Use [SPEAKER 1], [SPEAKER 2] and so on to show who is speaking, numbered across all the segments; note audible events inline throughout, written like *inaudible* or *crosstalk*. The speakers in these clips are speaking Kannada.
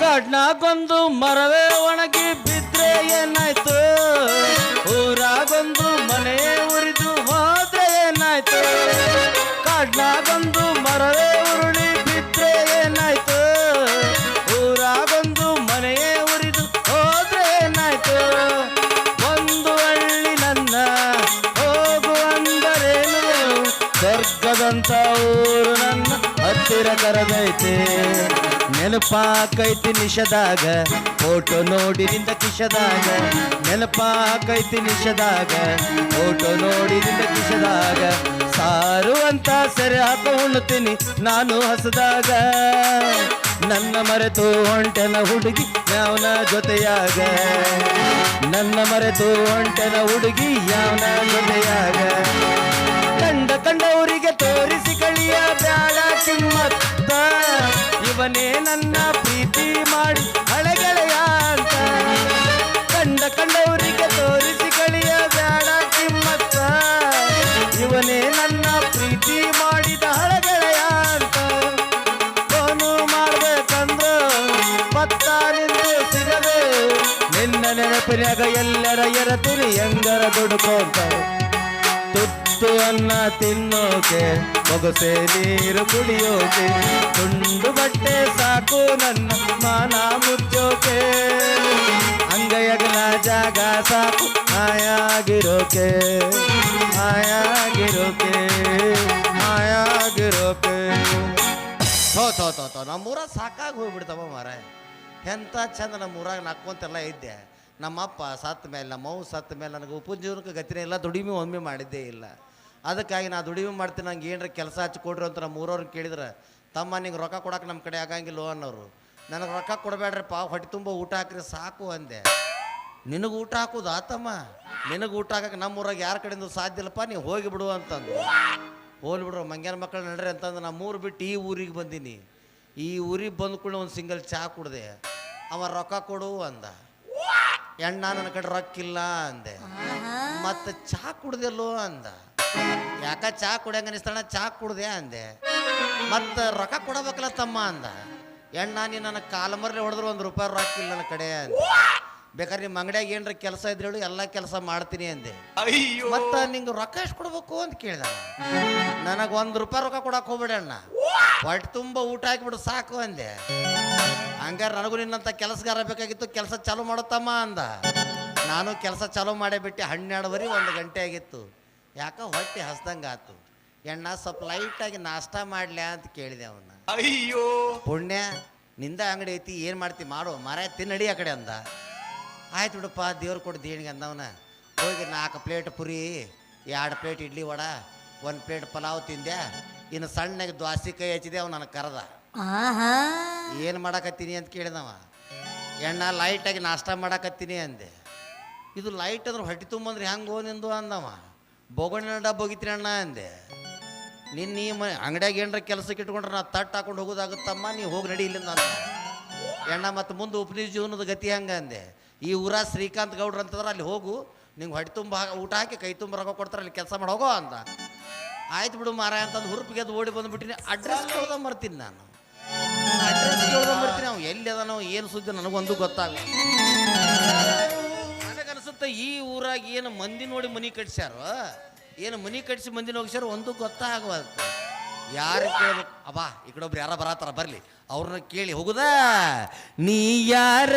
[SPEAKER 1] ಕಾಡ್ನಾಗೊಂದು ಮರವೇ ಒಣಗಿ ಬಿದ್ರೆ ಏನಾಯ್ತು? ಊರಾಗೊಂದು ಮನೆ ಉರಿದು ಹೋದ್ರೆ ಏನಾಯ್ತು? ಕಾಡ್ನಾಗೊಂದು ಮರವೇ ಉರುಳಿ ಬಿದ್ರೆ ಏನಾಯ್ತು? ಊರಾಗೊಂದು ಮನೆ ಉರಿದು ಹೋದ್ರೆ ಏನಾಯ್ತು? ಒಂದು ಹಳ್ಳಿ ನನ್ನ ಹೋಗುವಂದರೇನು ಸ್ವರ್ಗದಂತ ಊರು ನನ್ನ ಹತ್ತಿರ ಕರೆದೈತೆ ನೆನಪಾಕೈತಿ ನಿಷದಾಗ ಫೋಟೋ ನೋಡಿದಿಂದ ಕಿಶದಾಗ. ನೆನಪಾಕೈತಿ ನಿಷದಾಗ ಫೋಟೋ ನೋಡಿದಿಂದ ಕಿಶದಾಗ. ಸಾರು ಅಂತ ಸರಿ ಹಾಕ ಉಣ್ಣುತ್ತೀನಿ ನಾನು ಹಸದಾಗ. ನನ್ನ ಮರೆತು ಹೊಂಟೆನ ಹುಡುಗಿ ಯಾವನ ಜೊತೆಯಾಗ. ನನ್ನ ಮರೆತು ಹೊಂಟೆನ ಹುಡುಗಿ ಯಾವನ ಜೊತೆಯಾಗ. ಕಂಡ ಕಂಡವರಿಗೆ ತೋರಿಸಿ ಕಳಿಯ ಬ್ಯಾಡ ಕಿಮ್ಮತ್ತ ಇವನೇ ನನ್ನ ಪ್ರೀತಿ ಮಾಡಿ ಹಳೆಗೆಳೆಯ ಅಂತ. ಕಂಡ ಕಂಡವರಿಗೆ ತೋರಿಸಿ ಕಳಿಯ ಬೇಡ ತಿಮ್ಮತ್ತ. ಇವನೇ ನನ್ನ ಪ್ರೀತಿ ಮಾಡಿದ ಹಳೆಗೆಳೆಯ ಅಂತ. ಫೋನು ಮಾಡ್ಬೇಕಂದ್ರು ಪತ್ತ ನಿಂದು ಸಿಗದೆ ನಿನ್ನ ನೆನಪಿನಾಗ ಎಲ್ಲರ ಎರತಿರಿ ಹೆಂಗರ ದುಡ್ಕೋತ. ತುತ್ತು ಅನ್ನ ತಿನ್ನೋಕೆ ಬೊಗಸೆ ನೀರು ಕುಡಿಯೋಕೆ, ತುಂಡು ಬಟ್ಟೆ ಸಾಕು ನನ್ನ ಮಾನ ಮುಚ್ಚೋಕೆ. ಅಂಗೈಯಗಲ ಜಾಗ ಸಾಕು ಆಯಾಗಿರೋಕೆ ಆಯಾಗಿರೋಕೆ ಆಯಾಗಿರೋಕೆ ಥೋ ಥೋ ಥೋ ಥೋ ನಮ್ಮೂರ ಸಾಕಾಗಿ ಹೋಗ್ಬಿಡ್ತವ ಮಾರ ಎಂಥ ಚಂದ ನಮ್ಮೂರಾಗ ನಕ್ಕೊಂತೆಲ್ಲ ಇದ್ದೆ. ನಮ್ಮಪ್ಪ ಸತ್ತ ಮೇಲೆ, ನಮ್ಮವ್ವ ಸತ್ತ ಮೇಲೆ, ನನಗೆ ಉಪಜೀವನಕ್ಕೆ ಗತಿನೇ ಇಲ್ಲ, ದುಡಿಮೆ ಒಮ್ಮೆ ಮಾಡಿದ್ದೇ ಇಲ್ಲ. ಅದಕ್ಕಾಗಿ ನಾ ದುಡಿಮೆ ಮಾಡ್ತೀನಿ ನಂಗೆ ಏನರ ಕೆಲಸ ಹಚ್ಕೊಡ್ರಿ ಅಂತ ನಮ್ಮ ಊರವ್ರನ್ನ ಕೇಳಿದ್ರೆ ತಮ್ಮ ನಿಂಗೆ ರೊಕ್ಕ ಕೊಡಕ್ಕೆ ನಮ್ಮ ಕಡೆ ಆಗಂಗಿಲ್ಲ ಅನ್ನೋರು. ನನಗೆ ರೊಕ್ಕ ಕೊಡಬೇಡ್ರಪ್ಪ ಹೊಟ್ಟೆ ತುಂಬ ಊಟ ಹಾಕ್ರಿ ಸಾಕು ಅಂದೆ. ನಿನಗೆ ಊಟ ಹಾಕೋದು ಆತಮ್ಮ. ನಿನಗೆ ಊಟ ಹಾಕಕ್ಕೆ ನಮ್ಮ ಊರಾಗ ಯಾರ ಕಡೆಯಿಂದ ಸಾಧ್ಯ ಇಲ್ಲಪ್ಪ ನೀವು ಹೋಗಿ ಬಿಡು ಅಂತಂದು. ಹೋಗ್ಲಿ ಬಿಡ್ರು ಮಂಗ್ಯಾನ ಮಕ್ಕಳು ನಡ್ರಿ ಅಂತಂದು ನಮ್ಮ ಊರು ಬಿಟ್ಟು ಈ ಊರಿಗೆ ಬಂದೀನಿ. ಈ ಊರಿಗೆ ಬಂದ ಕೂಡ ಒಂದು ಸಿಂಗಲ್ ಚಹಾ ಕುಡ್ದೆ. ಅವ ರೊಕ್ಕ ಕೊಡು ಅಂದ. ಎಣ್ಣ ನನ್ನ ಕಡೆ ರೊಕ್ಕಿಲ್ಲ ಅಂದೆ. ಮತ್ತೆ ಚಹಾ ಕುಡ್ದೆಲ್ಲೋ ಅಂದ. ಯಾಕ ಚಹಾ ಕುಡಿಯಂಗ ಅನಿಸ್ತಾಳ ಚಹಾ ಕುಡ್ದೆ ಅಂದೆ. ಮತ್ತೆ ರೊಕ್ಕ ಕೊಡಬೇಕಲ್ಲ ತಮ್ಮ ಅಂದ. ಎಣ್ಣ ನೀನು ನನ್ನ ಕಾಲ ಮರ್ರೆ ಹೊಡೆದ್ರು ಒಂದು ರೂಪಾಯಿ ರೊಕ್ಕ ಇಲ್ಲ ನನ್ನ ಕಡೆ ಅಂದೆ. ಬೇಕಾದ್ರೆ ನಿಮ್ಮ ಅಂಗಡಿಯಾಗ ಏನ್ರ ಕೆಲಸ ಇದ್ರೆ ಹೇಳು ಎಲ್ಲ ಕೆಲಸ ಮಾಡ್ತೀನಿ ಅಂದೆ. ಮತ್ತ ನಿಂಗೆ ರೊಕ್ಕ ಎಷ್ಟು ಕೊಡ್ಬೇಕು ಅಂತ ಕೇಳ್ದ. ನನಗೆ ಒಂದು ರೂಪಾಯಿ ರೊಕ್ಕ ಕೊಡಕ್ಕೆ ಹೋಗ್ಬೇಡ ಅಣ್ಣ ಹೊಟ್ಟೆ ತುಂಬ ಊಟ ಹಾಕಿಬಿಡು ಸಾಕು ಅಂದೆ. ಹಂಗಾರೆ ನನಗೂ ನಿನ್ನಂಥ ಕೆಲಸಗಾರ ಬೇಕಾಗಿತ್ತು ಕೆಲಸ ಚಾಲೂ ಮಾಡುತ್ತಮ್ಮ ಅಂದ. ನಾನು ಕೆಲಸ ಚಾಲೂ ಮಾಡೇ ಬಿಟ್ಟು ಹನ್ನೆರಡುವರೆ ಒಂದು ಗಂಟೆ ಆಗಿತ್ತು. ಯಾಕೋ ಹೊಟ್ಟೆ ಹಸ್ದಂಗೆ ಆತು. ಎಣ್ಣ ಸ್ವಲ್ಪ ಲೈಟಾಗಿ ನಾಷ್ಟ ಮಾಡ್ಲ್ಯಾ ಅಂತ ಕೇಳಿದೆ ಅವನ್ನ
[SPEAKER 2] ಅಯ್ಯೋ.
[SPEAKER 1] ಪುಣ್ಯ ನಿಂದ ಅಂಗಡಿ ಐತಿ ಏನು ಮಾಡ್ತಿ ಮಾಡು ಮರ ತಿನ್ನಡಿ ಆ ಕಡೆ ಅಂದ. ಆಯ್ತು ಬಿಡಪ್ಪ ದೇವ್ರು ಕೊಡು ದೇಣಿಗೆ ಅಂದವನ. ಹೋಗಿ ನಾಲ್ಕು ಪ್ಲೇಟ್ ಪುರಿ ಎರಡು ಪ್ಲೇಟ್ ಇಡ್ಲಿ ವಡ ಒಂದು ಪ್ಲೇಟ್ ಪಲಾವ್ ತಿಂದೆ. ಇನ್ನು ಸಣ್ಣಗೆ ದ್ವಾಸಿ ಕೈ ಹಚ್ಚಿದೆ ಅವ್ನು ನನಗೆ ಕರೆದ.
[SPEAKER 3] ಆಹಾ.
[SPEAKER 1] ಏನು ಮಾಡಕತ್ತೀನಿ ಅಂತ ಕೇಳಿದವ. ಎಣ್ಣ ಲೈಟಾಗಿ ನಾಷ್ಟ ಮಾಡಕತ್ತೀನಿ ಅಂದೆ. ಇದು ಲೈಟ್ ಅಂದ್ರೆ ಹೊಟ್ಟೆ ತುಂಬಂದ್ರೆ ಹೆಂಗೆ ನಿಂದು ಅಂದವ. ಬೋಗಣ್ಣ ಡಬ್ಬ ಅಣ್ಣ ಅಂದೆ. ನಿನ್ನ ಈ ಮ, ಅಂಗಡಿಯಾಗ ಏನರ ಕೆಲಸಕ್ಕೆ ಇಟ್ಕೊಂಡ್ರೆ ನಾ ತಟ್ಟು ಹಾಕೊಂಡು ಹೋಗೋದಾಗುತ್ತಮ್ಮ ನೀವು ಹೋಗಿ ನಡಿ ಇಲ್ಲಿಂದ ಅಂತ. ಎಣ್ಣ ಮತ್ತು ಮುಂದೆ ಉಪನಿ ಜೀವನದ ಗತಿ ಹಂಗೆ ಅಂದೆ. ಈ ಊರ ಶ್ರೀಕಾಂತ್ ಗೌಡ್ರು ಅಂತಂದ್ರೆ ಅಲ್ಲಿ ಹೋಗು, ನಿಂಗೆ ಹೊಟ್ಟೆ ತುಂಬ ಊಟ ಹಾಕಿ ಕೈ ತುಂಬ ರೊಕ್ಕ ಕೊಡ್ತಾರೆ, ಅಲ್ಲಿ ಕೆಲಸ ಮಾಡಿ ಹೋಗೋ ಅಂತ. ಆಯ್ತು ಬಿಡು ಮಾರ ಅಂತಂದು ಹುರುಪಿಗೆ ಅದು ಓಡಿ ಬಂದುಬಿಟ್ಟಿನಿ, ಅಡ್ರೆಸ್ ಕೇಳ್ದ ಮರ್ತೀನಿ ನಾನು. ಅಡ್ರೆಸ್ ಕೇಳ್ದ ಮರ್ತೀನಿ ಅವ್ನು ಎಲ್ಲಿ ಅದಾನೋ, ಏನು ಸುದ್ದಿ, ನನಗೊಂದು ಗೊತ್ತಾಗ ನನಗನ್ಸುತ್ತೆ ಈ ಊರಾಗ ಏನು ಮಂದಿ ನೋಡಿ ಮನಿ ಕಟ್ಸ್ಯಾರೋ, ಏನು ಮನೆ ಕಟ್ಸಿ ಮಂದಿನ ಹೋಗ್ಸ್ಯಾರ ಒಂದು ಗೊತ್ತಾಗವಲ್ತು ಯಾರು ಕೇಳ್ಬೇಕು? ಅಬ್ಬಾ, ಈ ಕಡೆ ಒಬ್ರು ಯಾರ ಬರತ್ತಾರ, ಬರಲಿ. ಅವ್ರನ್ನ ಕೇಳಿ ಹೋಗುದಾ? ನೀ ಯಾರ?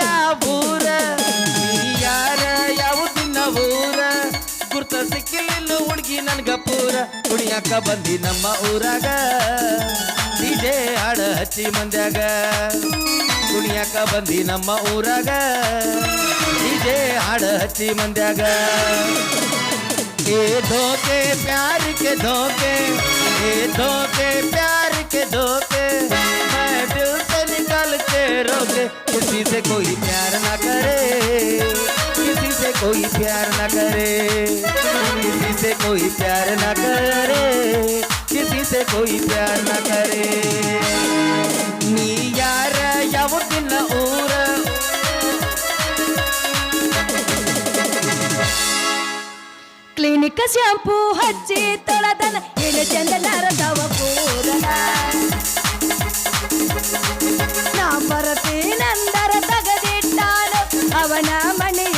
[SPEAKER 1] ಯಾವೂರ ನೀ ಯಾರ? ಯಾವ ದಿನ ಊರ? ಗುರ್ತ ಸಿಕ್ಕಿಲ್ಲ ಹುಡುಗಿ ನನ್ಗ ಪೂರ. ಕುಡಿಯಾಕ ಬಂದಿ ನಮ್ಮ ಊರಾಗ. ಡಿಜೆ ಹಾಡ ಹಚ್ಚಿ ಮಂದ್ಯಾಗ. ಕುಣಿಯಾಕ ಬಂದಿ ನಮ್ಮ ಊರಾಗ ಡಿಜೆ ಹಾಡ ಹಚ್ಚಿ ಮಂದ್ಯಾಗ ए धोखे प्यार के धोखे ए धोखे प्यार के धोखे मैं दिल से निकल के रोके किसी से कोई प्यार ना करे किसी से कोई प्यार ना करे किसी से कोई प्यार ना करे किसी से कोई प्यार ना करे ನೀ ಯಾರ ಯಾವತ್ತಿನ ಊರ
[SPEAKER 3] ಕ್ಲಿನಿಕ್ ಶಾಂಪೂ ಹಚ್ಚಿ ತೊಳೆದನ ಏನು ಚಂದ ನರದವ ಪೂರನ ನಾ ಬರತೀನಂದರ
[SPEAKER 1] ತಗದಿಟ್ಟಾನು ಅವನ ಮನೆಯ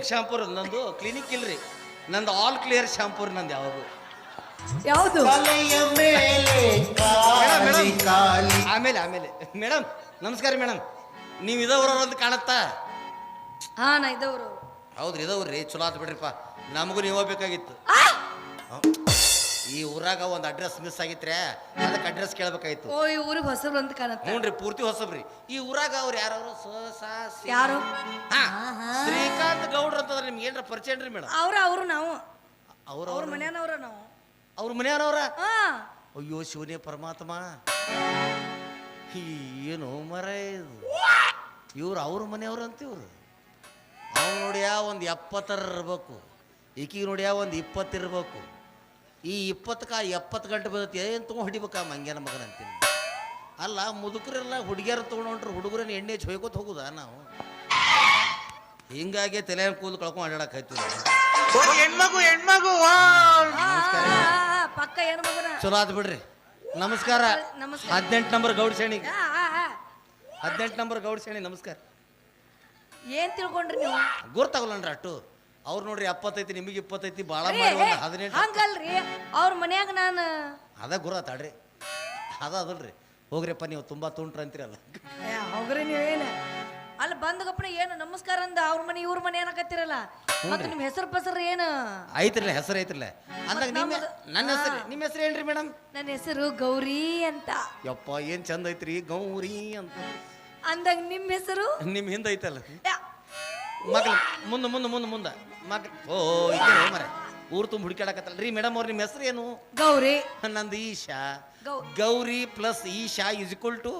[SPEAKER 1] ಕ್ಲಿನಿಕ್ ಶಾಂಪೂರ್ ನಂದು ಕ್ಲಿನಿಕ್ ಇಲ್ರಿ. ನಂದು ಆಲ್ ಕ್ಲಿಯರ್ ಶಾಂಪೂರ್ ನಂದು ಯಾವುದು?
[SPEAKER 3] ಯಾವುದು?
[SPEAKER 1] ಆಮೇಲೆ ಆಮೇಲೆ. ಮೇಡಮ್ ನಮಸ್ಕಾರ ಮೇಡಮ್ ನೀವು ಇದವ್ರ ಅಂತ ಕಾಣತ್ತಾ?
[SPEAKER 3] ಹಾ ನಾ ಇದ್ದವರು.
[SPEAKER 1] ಹೌದ್ರಿ ಇದವ್ರಿ ಚಲೋ ಆತ್ ಬಿಡ್ರಿಪ್ಪ. ನಮಗೂ ನೀವು ಬೇಕಾಗಿತ್ತು. ಹೌದ್. ಈ ಊರಾಗ ಒಂದು ಅಡ್ರೆಸ್ ಮಿಸ್ ಆಗಿತ್ರೆ ಅದಕ್ಕೆ ಅಡ್ರೆಸ್ ಕೇಳಬೇಕಾಯ್ತು.
[SPEAKER 3] ಓ ಈ ಊರಿಗೆ ಹೊಸಬ್ರು ಅಂತ ಕಾಣತ್ತೆ.
[SPEAKER 1] ಹ್ಞೂ ರೀ ಪೂರ್ತಿ ಹೊಸಬ್ರಿ. ಈ ಊರಾಗ ಅವ್ರು ಯಾರು
[SPEAKER 3] ಯಾರು?
[SPEAKER 1] ಹಾ. ಶ್ರೀಕಾಂತ್ ಗೌಡ್ರ ಅಂತಂದ್ರೆ ನಿಮ್ಗೆ ಏನ್ರ ಪರಿಚಯ ಏನ್ರಿ ಮೇಡಮ್
[SPEAKER 3] ಅವ್ರ ಅವರು ನಾವು.
[SPEAKER 1] ಅವ್ರ
[SPEAKER 3] ಅವ್ರ ಮನೆಯವ್ರ ನಾವು.
[SPEAKER 1] ಅವ್ರ ಮನೆಯವ್ರವ್ರ?
[SPEAKER 3] ಹಾ.
[SPEAKER 1] ಅಯ್ಯೋ ಶಿವನೇ ಪರಮಾತ್ಮ. ಈ ಏನು ಮರ ಇದು? ಇವ್ರು ಅವ್ರ ಮನೆಯವ್ರು ಅಂತ ಇವ್ರು. ಅವ್ನು ನೋಡ್ಯಾ ಒಂದು ಎಪ್ಪತ್ತರ ಇರ್ಬೇಕು. ಈಕಿಗೆ ನೋಡ್ಯಾ ಒಂದು ಇಪ್ಪತ್ತು ಇರ್ಬೇಕು ಈ ಇಪ್ಪತ್ತಕ್ಕೆ ಎಪ್ಪತ್ತು ಗಂಟೆ ಬದತಿ ಏನು ತೊಗೊಂಡು ಹೊಡಿಬೇಕ ಮಂಗ್ಯನ ಮಗನ ಅಂತೀನಿ. ಅಲ್ಲ ಮುದುಕರೆಲ್ಲ ಹುಡುಗಿಯರು ತೊಗೊಂಡ್ರೆ ಹುಡುಗರನ್ನ ಎಣ್ಣೆ ಚೊಯ್ಕೋತ ಹೋಗುದ ಹೋಗುದಾ ನಾವು? ಹಿಂಗಾಗಿ ತಲೆ ಕೂದಲು ಕಳ್ಕೊಂಡು ಅಡ್ಯಾಡಕ್ಕೆ ಆಯ್ತು
[SPEAKER 2] ಹೆಣ್ಮಗು ಹೆಣ್ಮಗು
[SPEAKER 3] ಪಕ್ಕ ಏನು ಮಗನ?
[SPEAKER 1] ಚಲೋ ಆತು ಬಿಡ್ರಿ. ನಮಸ್ಕಾರ.
[SPEAKER 3] ನಮಸ್ಕಾರ.
[SPEAKER 1] ಹದಿನೆಂಟು ನಂಬರ್ ಗೌಡ್
[SPEAKER 3] ಆ.
[SPEAKER 1] ಹದಿನೆಂಟು ನಂಬರ್ ಗೌಡ್ ಸೇಣಿ ನಮಸ್ಕಾರ.
[SPEAKER 3] ಏನ್ ತಿಳ್ಕೊಂಡ್ರಿ ನೀವು?
[SPEAKER 1] ಗುರ್ತಾಗಲ್ಲ ಅಟ್ಟು. ಅವ್ರು ನೋಡ್ರಿ ಎಪ್ಪತ್ತೈತಿ ನಿಮಗೆ ಇಪ್ಪತ್ತೈತಿ ಭಾಳ ಮಾಡಿ ಒಂದು ಹದಿನೆಂಟು
[SPEAKER 3] ಹಂಗಲ್ರಿ ಅವ್ರ ಮನ್ಯಾಗ ನಾನು
[SPEAKER 1] ಅದ ಗುರ ತಾಡ್ರಿ ಅದ ಅದಲ್ರಿ. ಹೋಗ್ರಿಪ್ಪ ನೀವು ತುಂಬಾ ತುಂಟ್ರ ಅಂತೀರಲ್ಲ
[SPEAKER 3] ಹೋಗ್ರಿ ನೀವೇನು? ಅಲ್ಲಿ ಬಂದ ಗಪ್ಪನ ಏನು ನಮಸ್ಕಾರ ಅಂದ ಅವ್ರ ಮನೆ ಇವ್ರ ಮನೆ ಏನಕತ್ತಿರಲ್ಲ? ಮತ್ತೆ ನಿಮ್ ಹೆಸರು ಪಸರು ಏನು?
[SPEAKER 1] ಐತ್ರಲ್ಲ ಹೆಸರು ಐತ್ರಲ್ಲ. ಅಂದಾಗ ನಿಮ್ಮ ನನ್ನ ಹೆಸರು ನಿಮ್ಮ ಹೆಸರು ಏನ್ರಿ ಮೇಡಮ್
[SPEAKER 3] ನನ್ನ ಹೆಸರು ಗೌರಿ ಅಂತ.
[SPEAKER 1] ಯಪ್ಪ ಏನ್ ಚಂದ ಐತ್ರಿ? ಗೌರಿ ಅಂತ.
[SPEAKER 3] ಅಂದಾಗ ನಿಮ್ಮ ಹೆಸರು?
[SPEAKER 1] ನಿಮ್ಮ ಹಿಂದೆ ಐತಲ್ಲ. ಮುಂದ ಮುಂದೆ ಮುಂದೆ ಮುಂದೆ ಮುಂದೆ. ಮಗ್ ಓ ಇದೇನು ಮರ. ಊರು ತುಂಬ ಹುಡುಕಾಡಕತ್ತಲ್ಲ ರೀ ಮೇಡಮ್ ಅವ್ರ ನಿಮ್ಮ ಹೆಸರು ಏನು
[SPEAKER 3] ಗೌರಿ.
[SPEAKER 1] ನಂದು ಈಶಾ.
[SPEAKER 3] ಗೌ
[SPEAKER 1] Gauri plus Isha is equal to?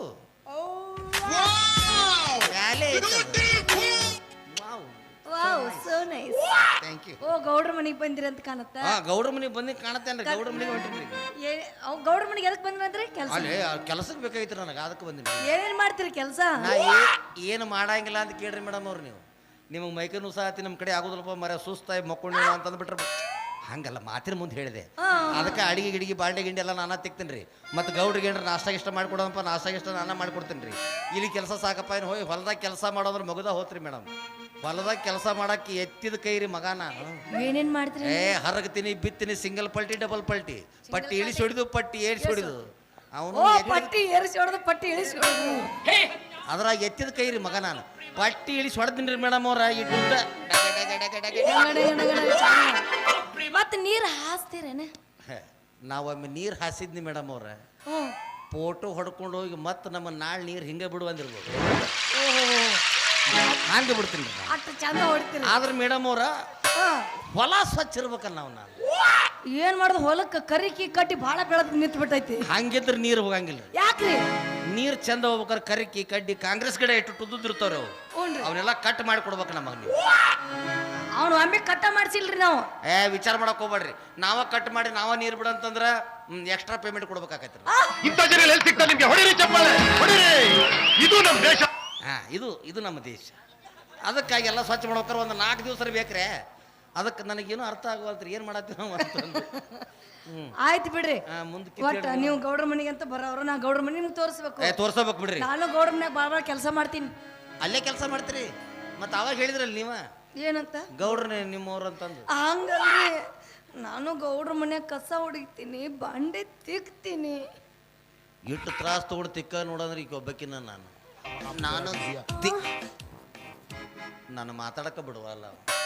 [SPEAKER 3] Wow! So nice
[SPEAKER 1] thank you
[SPEAKER 3] ಓ ಗೌಡ್ರ ಮನೆಗೆ ಬಂದಿರ ಅಂತ ಕಾಣತ್ತ?
[SPEAKER 1] ಹಾ ಗೌಡ್ರ ಮನೆಗೆ ಬಂದು ಅಂದ್ರೆ ಗೌಡ್ರ ಮನೆಗೆ ಹೊಂಟಿನ್ರಿ
[SPEAKER 3] ಏ ಅವ್ ಗೌಡ್ರ ಮನೆಗೆ ಎದಕ್ ಬಂದ್ರಂದ್ರೆ ಕೆಲಸ.
[SPEAKER 1] ಅಲ್ಲಿ ಕೆಲಸಕ್ಕೆ ಬೇಕಾಗಿತ್ತು ನನಗೆ ಅದಕ್ಕೆ ಬಂದಿನಿ.
[SPEAKER 3] ಏನೇನ್ ಮಾಡ್ತೀರಿ ಕೆಲಸ?
[SPEAKER 1] ನಾ ಏ- ಏನು ಮಾಡಂಗಿಲ್ಲ ಅಂತ ಕೇಳ್ರಿ ಮೇಡಮ್ ಅವ್ರು ನೀವು. ನಿಮಗೆ ಮೈಕನ್ನು ಸಹತಿ ನಮ್ಮ ಕಡೆ ಆಗೋದಿಲ್ಲಪ್ಪ ಮರ ಸುಸ್ತಾಗಿ ಮಕ್ಕೊಂಡು ಅಂತಂದ್ಬಿಟ್ರೆ ಹಂಗಲ್ಲ ಮಾತಿನ ಮುಂದೆ ಹೇಳಿದೆ. ಅದಕ್ಕೆ ಅಡಿಗೆ ಗಿಡಿಗೆ ಬಾಂಡೆ ಗಿಂಡಿ ಎಲ್ಲ ನಾನಾ ತಿಕ್ತೀನಿ ರೀ ಮತ್ತು ಗೌಡ್ರಿಗೆ ಏನ್ರ ನಾಷ್ಟ ಇಷ್ಟ ಮಾಡ್ಕೊಡೋದಪ್ಪ ನಾಷ್ಟ ಇಷ್ಟ ನಾನಾ ಮಾಡ್ಕೊಡ್ತೀನಿ ರೀ ಇಲ್ಲಿ ಕೆಲಸ ಸಾಕಪ್ಪ ಏನು ಹೋಗಿ ಹೊಲದಾಗ ಕೆಲಸ ಮಾಡೋದ್ರ ಮಗುದ ಹೋತ್ರಿ ಮೇಡಮ್ ಹೊಲದಾಗ ಕೆಲಸ ಮಾಡಕ್ಕೆ ಎತ್ತಿದ ಕೈ ರೀ ಮಗ ನಾನು
[SPEAKER 3] ಏನೇನ್ ಮಾಡ್ತೀರಿ?
[SPEAKER 1] ಏ ಹರಗ್ತೀನಿ ಬಿತ್ತೀನಿ ಸಿಂಗಲ್ ಪಲ್ಟಿ ಡಬಲ್ ಪಲ್ಟಿ. ಪಟ್ಟಿ ಇಳಿಸಿ ಹೊಡಿದು ಪಟ್ಟಿ ಏರಿಸಿ ಹೊಡಿದು. ಅವನು
[SPEAKER 3] ಪಟ್ಟಿ ಏರಿಸಿ ಹೊಡೆದು ಪಟ್ಟಿ ಇಳಿಸಿ ಹೊಡೆದು.
[SPEAKER 1] ಅದ್ರಾಗ ಎತ್ತಿದ ಕೈ ರೀ ಮಗ ನಾನು. ಪಟ್ಟಿ ಇಳಿಸಿ ಹೊಡೆದಿನ್ರಿ ಮೇಡಮ್ ಅವ್ರ ಇಟ್ಟುದ್ದ
[SPEAKER 3] ಮತ್ತೆ ನೀರು ಹಾಸ್ತೀರೇನೆ?
[SPEAKER 1] ನಾವೊಮ್ಮೆ ನೀರು ಹಾಸಿದ್ನಿ ಮೇಡಮ್ ಅವ್ರ. ಫೋಟೋ ಹೊಡ್ಕೊಂಡು ಹೋಗಿ ಮತ್ತೆ ನಮ್ಮ ನಾಳೆ ನೀರು ಹಿಂಗೆ ಬಿಡು ಅಂದಿರ್ಬೋದು. ಹಂಗೆ ಬಿಡ್ತೀನಿ.
[SPEAKER 3] ಅಷ್ಟು ಚಂದ ಹೊಡಿತೀರಿ.
[SPEAKER 1] ಆದ್ರೆ ಮೇಡಮ್ ಅವ್ರ. ಹೊಲ ಸ್ವಚ್ಛ ಇರ್ಬೇಕಲ್ಲ ನಾವು ನಾನು
[SPEAKER 3] ಏನ್ ಮಾಡುದು ಹೊಲಕ್ಕೆ ಕರಿಕಿ ಕಟ್ಟಿ ಭಾಳ ಬೆಳೆದ್ ನಿಂತು ಬಿಟ್ಟೈತಿ
[SPEAKER 1] ಹಂಗಿದ್ರೆ ನೀರು ಹೋಗಂಗಿಲ್ಲ.
[SPEAKER 3] ಯಾಕ್ರಿ?
[SPEAKER 1] ನೀರು ಚಂದ ಹೋಗ್ಬೇಕಾರೆ ಕರಿಕಿ ಕಡ್ಡಿ ಕಾಂಗ್ರೆಸ್ ಕಡೆ ಇಟ್ಟು ತುದ್ದಿರ್ತಾವ್ರಿ ಅವು
[SPEAKER 3] ಹ್ಞೂನ್ರಿ.
[SPEAKER 1] ಅವನ್ನೆಲ್ಲ ಕಟ್ ಮಾಡಿ ಕೊಡ್ಬೇಕು ನಮಗೆ ನೀವು.
[SPEAKER 3] ಅವ್ನು ಒಮ್ಮೆ ಕಟ್ಟ ಮಾಡ್ಸಿಲ್ರಿ ನಾವು.
[SPEAKER 1] ಏ ವಿಚಾರ ಮಾಡಕ್ ಹೋಗ್ಬೇಡ್ರಿ. ನಾವ ಕಟ್ ಮಾಡಿ ನಾವ ನೀರು ಬಿಡಂತಂದ್ರ ಎಕ್ಸ್ಟ್ರಾ ಪೇಮೆಂಟ್ ಕೊಡ್ಬೇಕಾಕತ್ರಿ
[SPEAKER 2] ಇಂಥ ಜನ ಎಲ್ಲಿ ಸಿಗ್ತಾ ನಿಮ್ಗೆ? ಹೊಡಿರಿ ಚಪ್ಪಾಳೆ ಹೊಡಿರಿ. ಇದು ನಮ್ಮ ದೇಶ.
[SPEAKER 1] ಹಾ ಇದು ಇದು ನಮ್ಮ ದೇಶ. ಅದಕ್ಕಾಗಿ ಎಲ್ಲ ಸ್ವಚ್ಛ ಮಾಡ್ಬೇಕಾರೆ ಒಂದು ನಾಲ್ಕು ದಿವಸ ಬೇಕ್ರೆ. ಅದಕ್ಕೆ ನನಗೇನು ಅರ್ಥ ಆಗುವಲ್ತ್ರಿ ಏನು ಮಾಡತ್ತೀವಿ ನಾವು ಅಂತಂದು ಹ್ಞೂ
[SPEAKER 3] ಆಯ್ತು ಬಿಡ್ರಿ.
[SPEAKER 1] ಮುಂದೆ
[SPEAKER 3] ಒಟ್ಟ ನೀವು ಗೌಡ್ರ ಮನೆಗೆ ಅಂತ ಬರೋರು ನಾ ಗೌಡ್ರ ಮನೆ ನಿಮ್ಗೆ ತೋರಿಸ್ಬೇಕು.
[SPEAKER 1] ಏ ತೋರ್ಸಬೇಕು ಬಿಡ್ರಿ.
[SPEAKER 3] ನಾನು ಗೌಡ್ರ ಮನ್ಯಾಗ ಭಾಳ ಭಾಳ ಕೆಲಸ ಮಾಡ್ತೀನಿ.
[SPEAKER 1] ಅಲ್ಲೇ ಕೆಲಸ ಮಾಡ್ತೀರಿ. ಮತ್ತೆ ಅವಾಗ ಹೇಳಿದ್ರಲ್ಲ ನೀವ?
[SPEAKER 3] ಏನಂತ?
[SPEAKER 1] ಗೌಡ್ರನೇ ನಿಮ್ಮವ್ರು ಅಂತಂದು.
[SPEAKER 3] ಹಂಗಲ್ರಿ ನಾನು ಗೌಡ್ರ ಮನ್ಯಾಗ ಕಸ ಹೊಡಿತೀನಿ ಬಂಡೆ ತಿಕ್ತೀನಿ.
[SPEAKER 1] ಇಟ್ಟು ತ್ರಾಸ್ ತಗೊಂಡು ತಿಕ್ಕ ನೋಡಂದ್ರೆ ಈಗ ಒಬ್ಬಕಿನ ನಾನು. ನಾನು ತಿ ನಾನು ಮಾತಾಡಕ ಬಿಡುವಲ್ಲ. ಹ್ಮ್,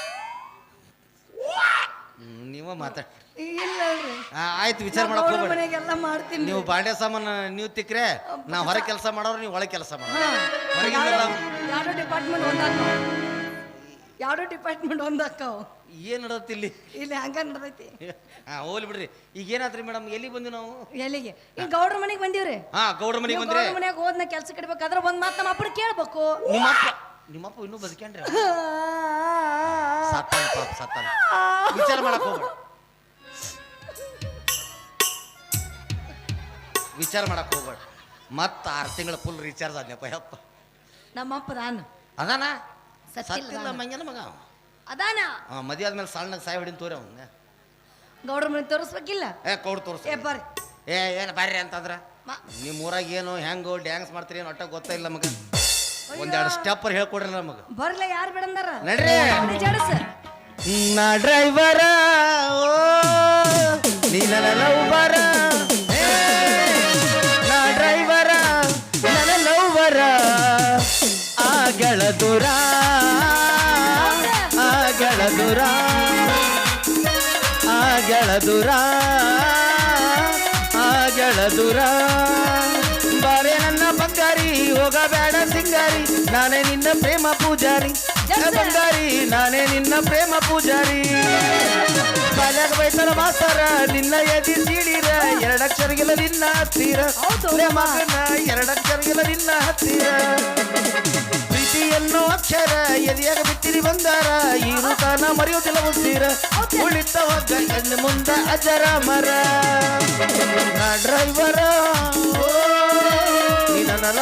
[SPEAKER 1] ನೀವ ಮಾತಾಡ
[SPEAKER 3] ಇಲ್ಲ
[SPEAKER 1] ಆಯ್ತು ವಿಚಾರ ಮಾಡಕ್ ಹೋಗ್ಬೇಡಿ.
[SPEAKER 3] ಮನೆಗೆಲ್ಲ ಮಾಡ್ತೀನಿ.
[SPEAKER 1] ನೀವು ಬಾಂಡೆ ಸಾಮಾನು ನೀವು ತಿಕ್ರೆ ನಾ ಹೊರ ಕೆಲಸ ಮಾಡೋರು ನೀವು ಒಳಗೆ ಕೆಲಸ ಮಾಡ
[SPEAKER 3] ಹಾ.
[SPEAKER 1] ಹೊರಗಿಂದ
[SPEAKER 3] ಯಾವ್ದೋ ಡಿಪಾರ್ಟ್ಮೆಂಟ್ ಒಂದಾಕವ್ ಯಾವ್ದೋ ಡಿಪಾರ್ಟ್ಮೆಂಟ್ ಒಂದಾಕವ್
[SPEAKER 1] ಏನು ನಡತ್ತೆ ಇಲ್ಲಿ?
[SPEAKER 3] ಇಲ್ಲಿ ಹಂಗ ನಡತೈತಿ
[SPEAKER 1] ಹಾ ಹೋಗ್ಲಿ ಬಿಡ್ರಿ. ಈಗ ಏನಾದ್ರಿ ಮೇಡಮ್ ಎಲ್ಲಿ ಬಂದ್ವಿ ನಾವು?
[SPEAKER 3] ಎಲ್ಲಿಗೆ? ಈಗ ಗೌಡ್ರ ಮನೆಗೆ ಬಂದೀವ್ರಿ.
[SPEAKER 1] ಹಾ ಗೌಡ್ರ ಮನೆಗೆ ಬಂದ್ರೆ.
[SPEAKER 3] ಗೌಡ್ರ ಮನ್ಯಾಗ ಹೋದ್ನ ಕೆಲ್ಸ ಕಡಿಬೇಕಾದ್ರೆ ಒಂದ್ ಮಾತು ನಮ್ಮ ಅಪ್ಪನ ಕೇಳ್ಬೇಕು.
[SPEAKER 1] ನಿಮ್ಮಪ್ಪ ನಿಮ್ಮಪ್ಪ ಇನ್ನೂ ಬದುಕ್ಯಾನ್ರಿ *laughs* ಸತ್ತಾನ ಪಾಪ ಸತ್ತಾನ. ವಿಚಾರ ಮಾಡಕ್ ಹೋಗ್ಬೇಡ. ವಿಚಾರ ಮಾಡಕ್ ಹೋಗ್ಬೇಡ. ಮತ್ತ ಆರು ತಿಂಗಳ ಫುಲ್ ರೀಚಾರ್ಜ್ ಆದ್ನಪ್ಪ ಯಪ್ಪ.
[SPEAKER 3] ನಮ್ಮಪ್ಪ ನಾನು
[SPEAKER 1] ಅದಾನ?
[SPEAKER 3] ಸತ್ತಿಲ್ಲ
[SPEAKER 1] ಸತ್ತಿಲ್ಲ ಮಂಗನ ಮಗ
[SPEAKER 3] ಅದಾನ.
[SPEAKER 1] ಮದಿ ಆದ್ಮೇಲೆ ಸಣ್ಣಗೆ ಸಾಯಿ ಹೊಡಿನ ತೋರಿ ಅವ್ನ.
[SPEAKER 3] ಗೌಡ್ರ ಮನೆ ತೋರಿಸ್ಬೇಕಿಲ್ಲ?
[SPEAKER 1] ಏ ಕೌಡ್ ತೋರ್ಸ.
[SPEAKER 3] ಏ ಬರ್ರಿ.
[SPEAKER 1] ಏ ಏನು ಬರ್ರಿ ಅಂತಂದ್ರ?
[SPEAKER 3] ಮ-
[SPEAKER 1] ನಿಮ್ಮ ಊರಾಗ ಏನು ಹೆಂಗು ಡ್ಯಾನ್ಸ್ ಮಾಡ್ತೀರಿ ಏನು ಒಟ್ಟ ಗೊತ್ತಿಲ್ಲ ಮಗ. ಒಂದೆರಡು ಸ್ಟೆಪ್ಪರ್ ಹೇಳ್ಕೊಡ್ರಿ ನಮಗೆ.
[SPEAKER 3] ಬರ್ಲ ಯಾರು ಬಿಡಂದಾರ?
[SPEAKER 1] ನಡ್ರಿ.
[SPEAKER 3] ಜಾಡಸ
[SPEAKER 1] ನಾ ಡ್ರೈವರ ಓ ನೀನ ಲವ್ವರ ಏ, ನಾ ಡ್ರೈವರ ನನ್ನ ಲವ್ವರ ಆಗಳ ದೂರ ಆಗಳ ದೂರ ಆಗಳ ದೂರ ಆಗಳ ದೂರ. ಬಾರೆ ನನ್ನ ಬಂಗಾರಿ ಹೋಗಬೇಡ ನಾನೇ ನಿನ್ನ ಪ್ರೇಮ ಪೂಜಾರಿ. ಬಂಗಾರಿ ನಾನೇ ನಿನ್ನ ಪ್ರೇಮ ಪೂಜಾರಿ. ಬಾಲ್ಯಾಗ ಬೈತಾರ ಮಾಸ್ತಾರ ನಿನ್ನ ಎದಿ ಸೀಳಿರ ಎರಡಕ್ಷರಗಿಲ್ಲ ನಿನ್ನ ಹತ್ತಿರ. ಮಗನ ಎರಡಕ್ಷರಗಿಲ್ಲ ನಿನ್ನ ಹತ್ತಿರ. ಪ್ರೀತಿ ಎನ್ನೋ ಅಕ್ಷರ ಎದಿಯಾಗ ಬಿತ್ತಿರಿ ಬಂದಾರ ಈ ರೂಪಾನ ಮರೆಯೋದಿಲ್ಲ ಉಸ್ತೀರ
[SPEAKER 3] ಹೌದು.
[SPEAKER 1] ಉಳಿತ ಹೋಗ ಮುಂದ ಅಜರ ಮರ. ಡ್ರೈವರ ನನ್ನ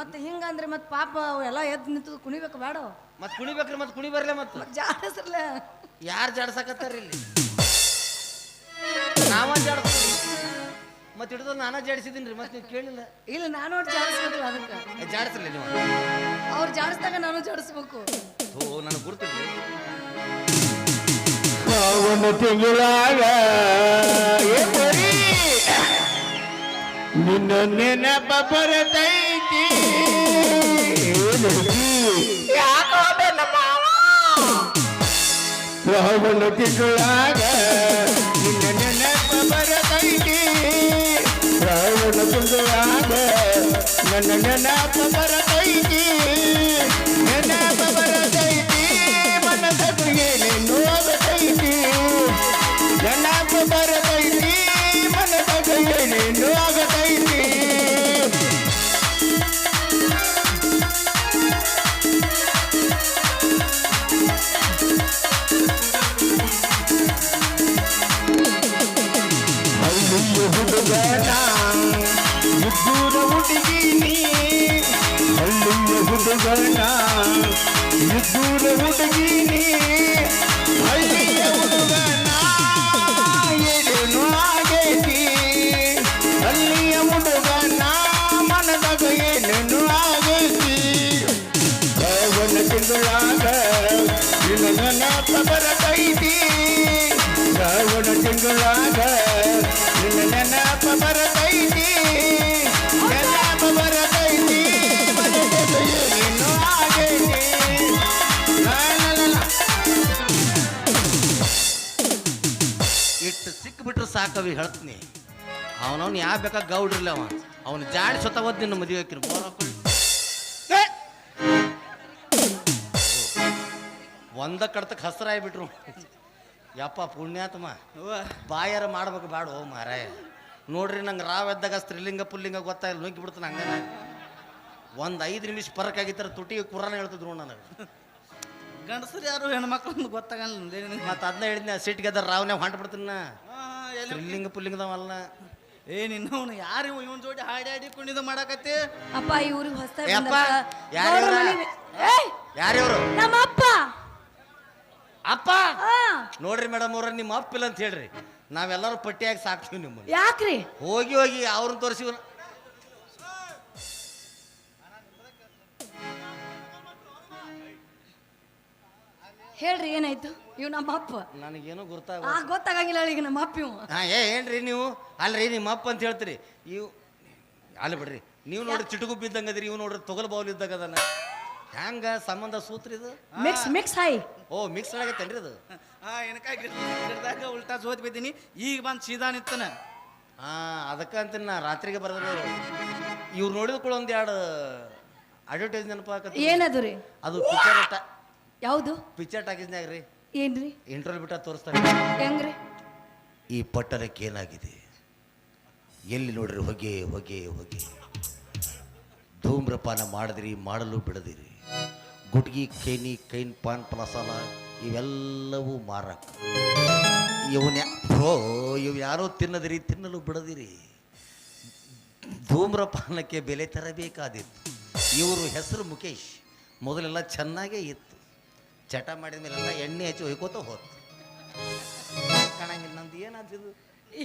[SPEAKER 3] ಮತ್ತೆ ಹಿಂಗಂದ್ರೆ ಮತ್ತೆ ಪಾಪ ಎಲ್ಲ ಎದ್ದು ನಿಂತು ಕುಣಿಬೇಕು ಬೇಡ.
[SPEAKER 1] ಮತ್ತೆ ಕುಣಿಬೇಕ್ರಿ ಮತ್ತೆ ಕುಣಿ ಬರ್ಲೆ ಮತ್ತೆ.
[SPEAKER 3] ಜಾಡಸ್ರಲ್ಲ
[SPEAKER 1] ಯಾರು ಜಾಡ್ಸಕತ್ತಾರ ಇಲ್ಲಿ? ನಾವ ಜಾಡ್ಸ್ತೀವಿ ಮತ್ ಹಿಡಿದು ನಾನ ಜಾಡಿಸಿದೀನಿ ಮತ್ತೆ ನೀವು ಕೇಳಿಲ್ಲ.
[SPEAKER 3] ಇಲ್ಲ ನಾನು ಒಟ್ಟು ಜಾಡಿಸ್ಬೇಕಲ್ಲ ಅದಕ್ಕೆ.
[SPEAKER 1] ಜಾಡಿಸ್ರಲ್ಲ ನೀವು.
[SPEAKER 3] ಅವ್ರು ಜಾಡಿಸ್ದಾಗ ನಾನು ಜಾಡಿಸ್ಬೇಕು.
[SPEAKER 1] ಓ ನನಗೆ ಗುರ್ತಿಲ್ಲ
[SPEAKER 4] ಒಂದು ತಿಂಗಳಾಗ ನಿನ್ನ ನೆನಪ ಬರತೈತಿ ಶ್ರಾವಣ ತಿಂಗಳಾಗ ನಿನ್ನ ನೆನಪ ಬರತೈತಿ. ನನ್ನ ಬರತೈತಿ. ಹುಡುಗನ ಹುಡುಗಿ ನೀ ಹಳ್ಳಿಯ ಹುಡುಗನ? ಹುಡುಗಿನಿ ಹಳ್ಳಿಯ
[SPEAKER 1] ಸಾಕವಿ ಹೇಳ್ತೀನಿ? ಅವನವ್ನು ಯಾವ ಬೇಕಾ ಗೌಡ್ರಿಲ್ಲ ಅವ? ಅವನು ಜಾಡಿ ಸೊತ್ತ ಓದ್ ನಿನ್ನ ಮದುವೆ ಹಾಕಿರು! ಒಂದ ಕಡ್ತಕ್ಕೆ ಹಸ್ರಾಗ್ಬಿಟ್ರು ಯಪ್ಪ ಪುಣ್ಯಾತ್ಮ. ಬಾಯಾರ ಮಾಡ್ಬೇಕು ಬಾಡು ಓ ಮಾರಾಯ. ನೋಡ್ರಿ ನಂಗೆ ರಾವ್ ಎದ್ದಾಗ ಸ್ತ್ರೀಲಿಂಗ ಪುಲ್ಲಿಂಗ ಗೊತ್ತಾಯಿಲ್ಲ ನುಗ್ಗಿ ಬಿಡ್ತಾನೆ ಹಂಗನ. ಒಂದು ಐದು ನಿಮಿಷ ಪರಕ್ ಆಗಿತ್ತರ ತುಟಿ ಕುರಾನ ಹೇಳ್ತಿದ್ರು ನನಗೆ.
[SPEAKER 5] ಗಂಡಸರು ಯಾರು ಹೆಣ್ಮಕ್ಳು ಗೊತ್ತಾಗಲ್ಲ
[SPEAKER 1] ಮತ್ತೆ ಅದನ್ನ ಹೇಳಿದ್ನ ಸಿಟ್ಟಿಗೆದ ರಾವ್ನೇ ಹೊಂಟ ಬಿಡ್ತೀನ ಪುಲ್ಲಿಂಗ್ದವಲ್ಲ ಪುಲ್ಲಿಂಗದವಲ್ಲ.
[SPEAKER 5] ಏ ನಿನ್ನವನು ಯಾರು ಇವನ್ ಜೋಡಿ ಹಾಡಿ ಹಾಡಿ ಕುಣಿದು ಮಾಡಕತ್ತಿ?
[SPEAKER 3] ಅಪ್ಪ ಈ ಊರಿಗೆ ಹೊಸ್ತಾಗಿ
[SPEAKER 1] ಯಪ್ಪ,
[SPEAKER 3] ಬಂದಾರ.
[SPEAKER 1] ಯಾರ್
[SPEAKER 3] ಗೌಡ್ರ
[SPEAKER 1] ಇವ್ರ?
[SPEAKER 3] ಮನೆ- ಏಯ್!
[SPEAKER 1] ಯಾರಿವ್ರು
[SPEAKER 3] ನಮ್ಮ ಅಪ್ಪ!
[SPEAKER 1] ಅಪ್ಪ ನೋಡ್ರಿ ಮೇಡಮ್ ಅವ್ರ ನಿಮ್ಮ ಅಪ್ಪಿಲ್ಲ ಅಂತ ಹೇಳ್ರಿ. ನಾವೆಲ್ಲರೂ ಪಟ್ಟಿಯಾಗಿ ಸಾಕ್ತೀವಿ ನಿಮ್ಮ
[SPEAKER 3] ಯಾಕ್ರಿ?
[SPEAKER 1] ಹೋಗಿ ಹೋಗಿ ಅವ್ರನ್ನ ತೋರಿಸಿ
[SPEAKER 3] ಹೇಳ್ರಿ ಏನಾಯ್ತು? ಇವ್ ನಮ್ಮ ಅಪ್ಪ
[SPEAKER 1] ನನಗೇನು ಗೊತ್ತಾಗ
[SPEAKER 3] ಆ ಗೊತ್ತಾಗಂಗಿಲ್ಲ ಈಗ ನಮ್ಮ ಅಪ್ಪ ಇವ
[SPEAKER 1] ಹಾ ಏ ಏನ್ರಿ ನೀವು? ಅಲ್ರಿ ನಿಮ್ಮ ಅಪ್ಪ ಅಂತ ಹೇಳ್ತೀರಿ. ಇವ್ ಅಲ್ಲಿ ಬಿಡ್ರಿ ನೀವು ನೋಡ್ರಿ ಚಿಟುಕು ಬಿದ್ದಂಗ ಅದಿರಿ ಇವ್ ನೋಡ್ರಿ ತೊಗಲ್ ಬೌಲ್ ಇದ್ದಾಗ ಅದನ್ನ ಹ್ಯಾಂಗ ಸಂಬಂಧ ಸೂತ್ರ ಇದು?
[SPEAKER 3] Mix mix hi.
[SPEAKER 1] ಓ ಮಿಕ್ಸ್ ಆಗೈತೇನ್ರಿ ಅದು
[SPEAKER 5] ಆ ಏನಕ ಗಿಡದಾಗ ಉಲ್ಟಾ ಜೋತ್ ಬಿದ್ದೀನಿ. ಈಗ ಬಂದು ಸೀದಾ ನಿಂತನ.
[SPEAKER 1] ಹಾ ಅದಕ್ಕ ಅಂತೀನಿ ನಾ ರಾತ್ರಿಗೆ ಬರೋದು ಇವ್ರು ನೋಡಿದ ಕೂಡ ಒಂದ್ ಎರಡು ಅಡ್ವರ್ಟೈಸ್ ನೆನಪಾಕ
[SPEAKER 3] ಏನದು ರೀ?
[SPEAKER 1] ಅದು ಪಿಕ್ಚರ್
[SPEAKER 3] ಯಾವುದು?
[SPEAKER 1] ಪಿಕ್ಚರ್ ಟಾಕೀಸ್ನಾಗ ರೀ
[SPEAKER 3] ಏನ್ರಿ?
[SPEAKER 1] ಇಂಟರ್ವ್ಯೂ ಬಿಟ್ಟ ತೋರಿಸ್ತಾರೆ
[SPEAKER 3] ಹೆಂಗ್ರಿ?
[SPEAKER 1] ಈ ಪಟ್ಟಣಕ್ಕೆ ಏನಾಗಿದೆ? ಎಲ್ಲಿ ನೋಡ್ರಿ ಹೊಗೆ ಹೊಗೆ ಹೊಗೆ. ಧೂಮ್ರಪಾನ ಮಾಡಿದ್ರಿ ಮಾಡಲು ಬಿಡದಿರಿ. ಗುಟ್ಗಿ ಕೈನಿ ಕೈನ್ ಪಾನ್ ಪಲಸಾಲ ಇವೆಲ್ಲವೂ ಮಾರಕ. ಇವನ್ ಹೋ ಇವು ಯಾರೋ ತಿನ್ನದಿರಿ ತಿನ್ನಲು ಬಿಡದಿರಿ. ಧೂಮ್ರಪಾನಕ್ಕೆ ಬೆಲೆ ತರಬೇಕಾದಿತ್ತು ಇವರು ಹೆಸರು ಮುಖೇಶ್. ಮೊದಲೆಲ್ಲ ಚೆನ್ನಾಗೇ ಇತ್ತು. ಚಟ ಮಾಡಿದ ಮೇಲೆಲ್ಲ ಎಣ್ಣೆ ಹಚ್ಚಿ ಹೊಯ್ಕೋತ ಹೋತು ಕಾಣಂಗಿಲ್ಲ ನಂದು ಏನಾದ್ರು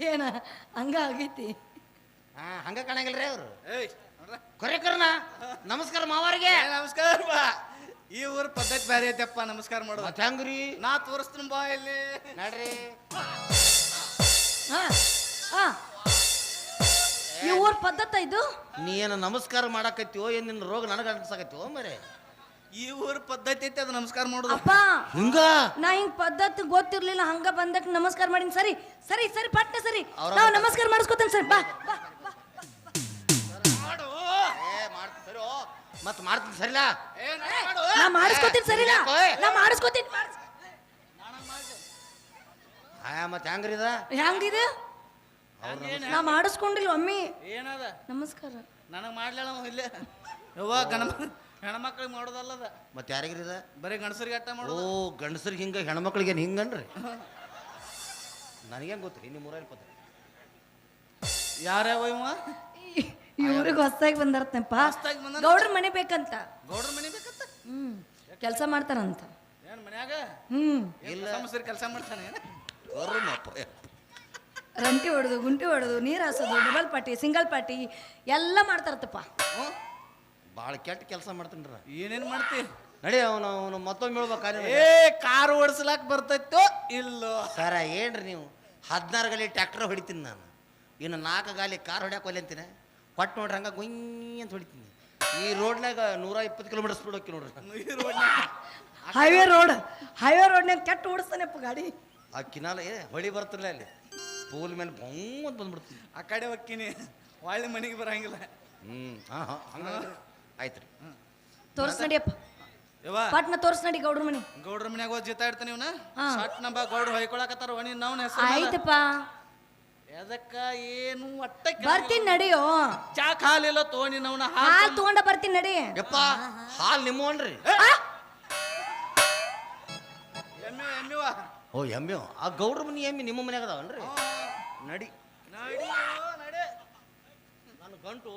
[SPEAKER 3] ಏನ ಹಂಗ ಆಗೈತಿ.
[SPEAKER 1] ಹಾ ಹಂಗ ಕಾಣಂಗಿಲ್ಲ ರೀ ಅವರು.
[SPEAKER 5] ಏಯ್ ನೋಡ್ರ.
[SPEAKER 1] ಕೊರೆ ಕರ್ನ ನಮಸ್ಕಾರ ಮಾವಾರಿಗೆ.
[SPEAKER 5] ನಮಸ್ಕಾರ ಬಾ. ಈ ಊರ ಪದ್ಧತಿ ಬೇರೆ ಐತಪ್ಪ ನಮಸ್ಕಾರ ಮಾಡೋದು.
[SPEAKER 1] ಮತ್ತೆ ಹೆಂಗ್ರಿ?
[SPEAKER 5] ನಾ ತೋರಿಸ್ತೀನಿ ಬಾ ಇಲ್ಲಿ.
[SPEAKER 1] ನಡ್ರಿ.
[SPEAKER 3] ಹಾ ಹಾ. ಈ ಊರ ಪದ್ಧತಿ ಇದು?
[SPEAKER 1] ನೀ ಏನು ನಮಸ್ಕಾರ ಮಾಡಾಕತ್ತೀವೋ ಏನು ನಿನ್ನ ರೋಗ ನನಗೆ ಅನ್ಸಕತ್ತೀವೋ ಮರೆ?
[SPEAKER 5] ಈ ಊರ ಪದ್ಧತಿ ಐತಿ ಅದು ನಮಸ್ಕಾರ ಮಾಡೋದು.
[SPEAKER 3] ಅಪ್ಪ
[SPEAKER 1] ಹಿಂಗ?
[SPEAKER 3] ನಾ ಹಿಂಗ ಪದ್ಧತಿ ಗೊತ್ತಿರ್ಲಿಲ್ಲ ಹಂಗ ಬಂದಕ್ ನಮಸ್ಕಾರ ಮಾಡಿನ. ಸರಿ ಸರಿ ಸರಿ ಪಟ್ಟ ಸರಿ.
[SPEAKER 1] ಅವ್ರ-
[SPEAKER 3] ನಾವು ನಮಸ್ಕಾರ ಮಾಡಿಸ್ಕೊತೇನೆ ಸರಿ. ಬಾ ಬಾ
[SPEAKER 1] ಏ ಮಾಡ್ತೀನಿ ಸರಿ ಮತ್ತೆ ಮಾಡ್ತೀನಿ ಸರಿಲ್ಲ
[SPEAKER 5] ಏ, ನಾ ಮಾಡು.
[SPEAKER 3] ನಾ ಮಾಡಿಸ್ಕೊತೀನಿ ಸರಿಲ್ಲ
[SPEAKER 1] ಯಾಕೋ?
[SPEAKER 3] ನಾ ಮಾಡಿಸ್ಕೊತೀನಿ ಮಾಡಿಸ್-
[SPEAKER 1] ಆಯಾ ಮತ್ತೆ ಹೆಂಗ್ರಿ ಇದ?
[SPEAKER 3] ಹೆಂಗಿದೆ? ನಾ ಮಾಡಿಸ್ಕೊಂಡಿಲ್ಲ ಮಮ್ಮಿ
[SPEAKER 5] ಏನದ?
[SPEAKER 3] ನಮಸ್ಕಾರ.
[SPEAKER 5] ನನಗೆ ಮಾಡ್ಲಿಲ್ಲ ಇಲ್ಲ. ಇಲ್ಲೇ ಯವ್ವ ಹೆಣ್ಮಕ್ಳಿಗೆ ಮಾಡೋದಲ್ಲದ
[SPEAKER 1] ಮತ್ತೆ ಯಾರಿಗ್ರಿ ಇದ
[SPEAKER 5] ಬರೀ ಗಂಡಸರಿಗೆ ಅಟ್ಟ
[SPEAKER 1] ಓ
[SPEAKER 5] ಮಾಡೋದು
[SPEAKER 1] ಗಂಡಸರಿಗೆ ಹಿಂಗ ಹೆಣ್ಮಕ್ಳಿಗೆ ಏನು ಹಿಂಗನ್ರಿ? ನನಗೇನು ಗೊತ್ತ್ರಿ ನಿಮ್ಮ ಊರಲ್ಲಿ ಪದ
[SPEAKER 5] ಯಾರ್ಯಾವ ಇವ?
[SPEAKER 3] ಇವ್ರಿಗೆ ಹೊಸ್ದಾಗಿ ಬಂದಾರತ್ನಪ್ಪ.
[SPEAKER 5] ಹೊಸ್ದಾಗ್ ಬಂದ
[SPEAKER 3] ಗೌಡ್ರ ಮನೆ ಬೇಕಂತ.
[SPEAKER 5] ಗೌಡ್ರ ಮನೆ ಬೇಕಂತ?
[SPEAKER 3] ಹ್ಮ್ ಕೆಲಸ ಮಾಡ್ತಾರಂತ.
[SPEAKER 5] ಏನು ಮನ್ಯಾಗ?
[SPEAKER 3] ಹ್ಮ್.
[SPEAKER 5] ಇಲ್ಲ. ಸಮಸ್ಯೆ ಕೆಲಸ ಮಾಡ್ತಾನೆ
[SPEAKER 1] ಬರೋಣಪ್ಪ
[SPEAKER 3] ರಂಟಿ ಹೊಡೆದು ಗುಂಟಿ ಹೊಡೆದು ನೀರು ಹಾಸೋದು ಡಬಲ್ ಪಾಟಿ ಸಿಂಗಲ್ ಪಾಟಿ ಎಲ್ಲ ಮಾಡ್ತಾರತ್ತಪ್ಪ.
[SPEAKER 1] ಭಾಳ ಕೆಟ್ಟ ಕೆಲಸ ಮಾಡ್ತೀನಿ ರೀ
[SPEAKER 5] ಏನೇನ್ ಮಾಡ್ತಿ?
[SPEAKER 1] ನಡಿ ಅವನು ಅವನು ಮತ್ತೊಮ್ಮೆ ಹೇಳ್ಬೇಕಾದ್ರೆ
[SPEAKER 5] ಏ ಕಾರ್ ಓಡಿಸ್ಲಾಕ್ ಬರ್ತೈತೋ ಇಲ್ಲೋ?
[SPEAKER 1] ಸರ ಏನ್ರಿ ನೀವು? ಹದಿನಾರು ಗಾಲಿ ಟ್ರ್ಯಾಕ್ಟರ್ ಹೊಡಿತೀನಿ ನಾನು. ಇನ್ನು ನಾಲ್ಕು ಗಾಲಿ ಕಾರ್ ಹೊಡ್ಯಾಕ ಒಲೆ ಅಂತೀನಿ. ಕೊಟ್ಟು ನೋಡ್ರಿ ಹಂಗ ಗುಯ್ ಅಂತ ಹೊಡಿತೀನಿ. ಈ ರೋಡ್ನಾಗ ನೂರ ಇಪ್ಪತ್ತು ಕಿಲೋಮೀಟರ್ ಸ್ಪೀಡ್ ಹೋಗಿ ನೋಡ್ರಿ.
[SPEAKER 3] ಹೈವೇ ರೋಡ್ ಹೈವೇ ರೋಡ್ನಾಗ ಕೆಟ್ಟ ಓಡಿಸ್ತಾನೆಪ್ಪ ಗಾಡಿ.
[SPEAKER 1] ಆ ಕಿನಾಲ ಏ ಹೊಳಿ ಬರ್ತಿರ್ಲ ಅಲ್ಲಿ. ಪೂಲ್ ಮೇಲೆ ಬಂಗ್ ಅಂತ ಬಂದ್ಬಿಡ್ತೀನಿ.
[SPEAKER 5] ಆ ಕಡೆ ಹೊಕ್ಕಿನಿ ಒಳ್ಳೆ ಮನೆಗೆ ಬರಂಗಿಲ್ಲ.
[SPEAKER 1] ಹ್ಞೂ ಹಾಂ ಹಾಂ ಹಂಗೆ ಆಯ್ತು ರೀ
[SPEAKER 3] ತೋರ್ಸ್ ನಡಿಯಪ್ಪ
[SPEAKER 5] ಯವ್ವ.
[SPEAKER 3] ಪಟ್ನ ತೋರ್ಸ್ ನಡಿ ಗೌಡ್ರ ಮನಿ.
[SPEAKER 5] ಗೌಡ್ರ ಮನ್ಯಾಗ ಹೋಗಿ ಜೀತಾ ಇರ್ತಾನೆ ಇವನ?
[SPEAKER 3] ಹಾ.
[SPEAKER 5] ಸಟ್ ನಂಬ ಗೌಡ್ರು ಹೊಯ್ಕೊಳಕತ್ತಾರ ಒಣಿ ನಾವು ಹೆಸರು
[SPEAKER 3] ಆಯ್ತಪ್ಪ.
[SPEAKER 5] ಎದಕ್ಕ ಏನು ಒಟ್ಟ
[SPEAKER 3] ಬರ್ತೀನಿ ನಡಿಯೋ.
[SPEAKER 5] ಚಾ ಹಾಲಿಲ್ಲ ತೋಣಿ ನವನ
[SPEAKER 3] ಹಾಲ್ ತಗೊಂಡ ಬರ್ತೀನಿ ನಡಿ.
[SPEAKER 1] ಯಪ್ಪ ಹಾಲು ನಿಮ್ಮವನ್ರಿ.
[SPEAKER 5] ಎಮ್ಮೆ ಎಮ್ಮೆವ.
[SPEAKER 1] ಓ ಎಮ್ಮೆ ಆ ಗೌಡ್ರ ಮನಿ ಎಮ್ಮೆ ನಿಮ್ಮ ಮನ್ಯಾಗ ಅದಾವನ್ರಿ? ನಡಿ.
[SPEAKER 5] ನಡಿ ನಡೆ.
[SPEAKER 1] ನನ್ನ ಗಂಟು